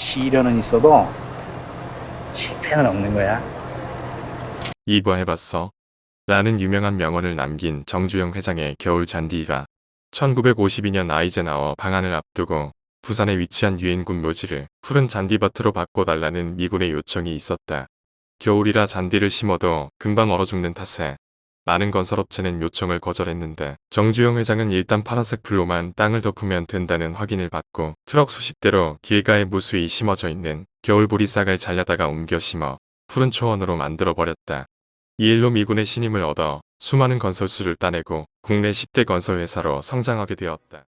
시련은 있어도 실패는 없는 거야. 이부해봤어. 라는 유명한 명언을 남긴 정주영 회장의 겨울 잔디가 1952년 아이젠하워 방한을 앞두고 부산에 위치한 유엔군 묘지를 푸른 잔디밭으로 바꿔달라는 미군의 요청이 있었다. 겨울이라 잔디를 심어도 금방 얼어 죽는 탓에 많은 건설업체는 요청을 거절했는데 정주영 회장은 일단 파란색 풀로만 땅을 덮으면 된다는 확인을 받고 트럭 수십 대로 길가에 무수히 심어져 있는 겨울보리 싹을 잘라다가 옮겨 심어 푸른 초원으로 만들어버렸다. 이 일로 미군의 신임을 얻어 수많은 건설수를 따내고 국내 10대 건설회사로 성장하게 되었다.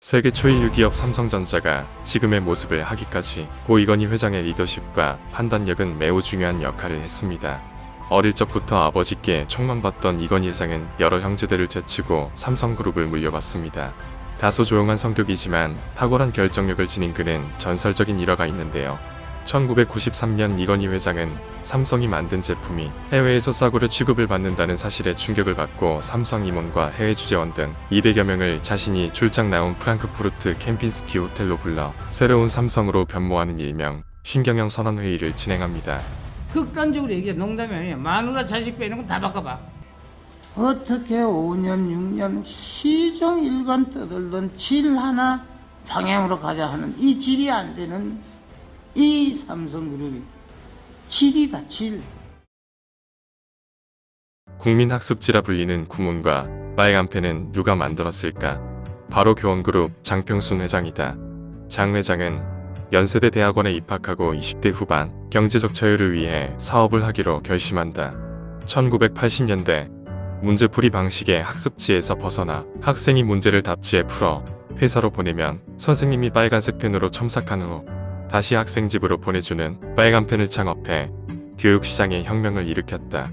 세계 초일 유기업 삼성전자가 지금의 모습을 하기까지 고 이건희 회장의 리더십과 판단력은 매우 중요한 역할을 했습니다. 어릴 적부터 아버지께 총망받던 이건희 회장은 여러 형제들을 제치고 삼성그룹을 물려받습니다. 다소 조용한 성격이지만 탁월한 결정력을 지닌 그는 전설적인 일화가 있는데요. 1993년 이건희 회장은 삼성이 만든 제품이 해외에서 싸구려 취급을 받는다는 사실에 충격을 받고 삼성 임원과 해외 주재원 등 200여 명을 자신이 출장 나온 프랑크푸르트 캠핀스키 호텔로 불러 새로운 삼성으로 변모하는 일명 신경영 선언 회의를 진행합니다. 극단적으로 얘기해 농담이 아니야 마누라 자식 빼는 건 다 바꿔봐 어떻게 5년 6년 시종일관 떠들던 질 하나 방향으로 가자 하는 이 질이 안 되는 이 삼성그룹이 질이다 질 국민학습지라 불리는 구문과 빨간펜은 누가 만들었을까? 바로 교원그룹 장평순 회장이다. 장 회장은 연세대 대학원에 입학하고 20대 후반 경제적 자유를 위해 사업을 하기로 결심한다. 1980년대 문제풀이 방식의 학습지에서 벗어나 학생이 문제를 답지에 풀어 회사로 보내면 선생님이 빨간색 펜으로 첨삭한 후 다시 학생 집으로 보내주는 빨간 펜을 창업해 교육시장에 혁명을 일으켰다.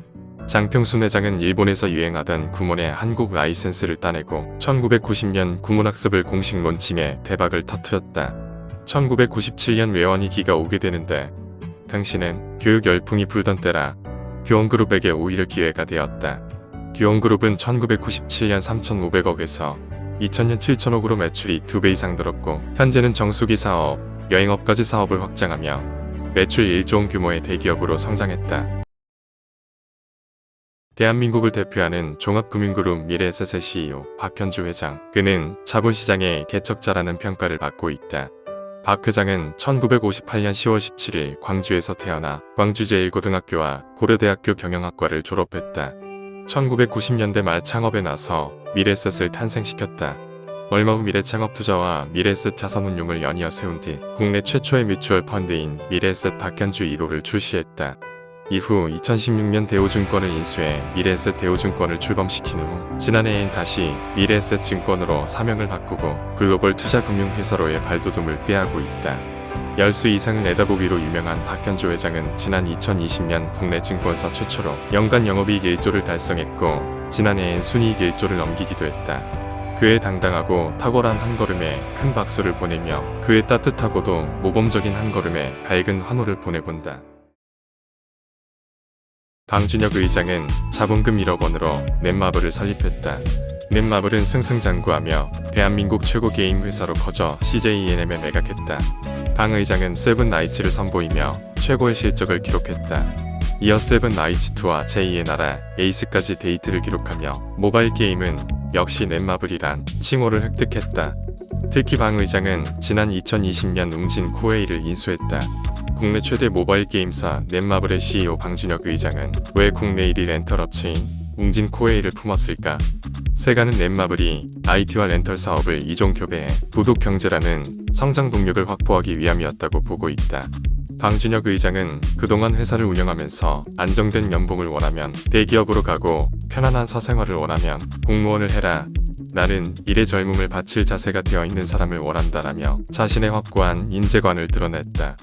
장평순 회장은 일본에서 유행하던 구몬의 한국 라이센스를 따내고 1990년 구문학습을 공식 론칭해 대박을 터뜨렸다. 1997년 외환위기가 오게 되는데 당시는 교육 열풍이 불던 때라 교원그룹에게 오히려 기회가 되었다. 교원그룹은 1997년 3,500억에서 2000년 7천억으로 매출이 2배 이상 늘었고 현재는 정수기 사업, 여행업까지 사업을 확장하며 매출 1조 원 규모의 대기업으로 성장했다. 대한민국을 대표하는 종합금융그룹 미래에셋의 CEO 박현주 회장. 그는 자본시장의 개척자라는 평가를 받고 있다. 박 회장은 1958년 10월 17일 광주에서 태어나 광주 제1고등학교와 고려대학교 경영학과를 졸업했다. 1990년대 말 창업에 나서 미래셋을 탄생시켰다. 얼마 후 미래창업 투자와 미래셋 자산운용을 연이어 세운 뒤 국내 최초의 뮤추얼 펀드인 미래셋 박현주 1호를 출시했다. 이후 2016년 대우증권을 인수해 미래에셋 대우증권을 출범시킨 후 지난해엔 다시 미래에셋 증권으로 사명을 바꾸고 글로벌 투자금융회사로의 발돋움을 꾀하고 있다. 열수 이상을 내다보기로 유명한 박현주 회장은 지난 2020년 국내 증권사 최초로 연간 영업이익 1조를 달성했고 지난해엔 순이익 1조를 넘기기도 했다. 그의 당당하고 탁월한 한걸음에 큰 박수를 보내며 그의 따뜻하고도 모범적인 한걸음에 밝은 환호를 보내본다. 방준혁 의장은 자본금 1억 원으로 넷마블을 설립했다. 넷마블은 승승장구하며 대한민국 최고 게임 회사로 커져 CJENM에 매각했다. 방 의장은 세븐나이츠를 선보이며 최고의 실적을 기록했다. 이어 세븐나이츠2와 제2의 나라 에이스까지 데이트를 기록하며 모바일 게임은 역시 넷마블이란 칭호를 획득했다. 특히 방 의장은 지난 2020년 웅진 코웨이를 인수했다. 국내 최대 모바일 게임사 넷마블의 CEO 방준혁 의장은 왜 국내 1위 렌털 업체인 웅진 코웨이를 품었을까? 세가는 넷마블이 IT와 렌털 사업을 이종 교배해 구독 경제라는 성장 동력을 확보하기 위함이었다고 보고 있다. 방준혁 의장은 그동안 회사를 운영하면서 안정된 연봉을 원하면 대기업으로 가고 편안한 사생활을 원하면 공무원을 해라. 나는 일의 젊음을 바칠 자세가 되어 있는 사람을 원한다라며 자신의 확고한 인재관을 드러냈다.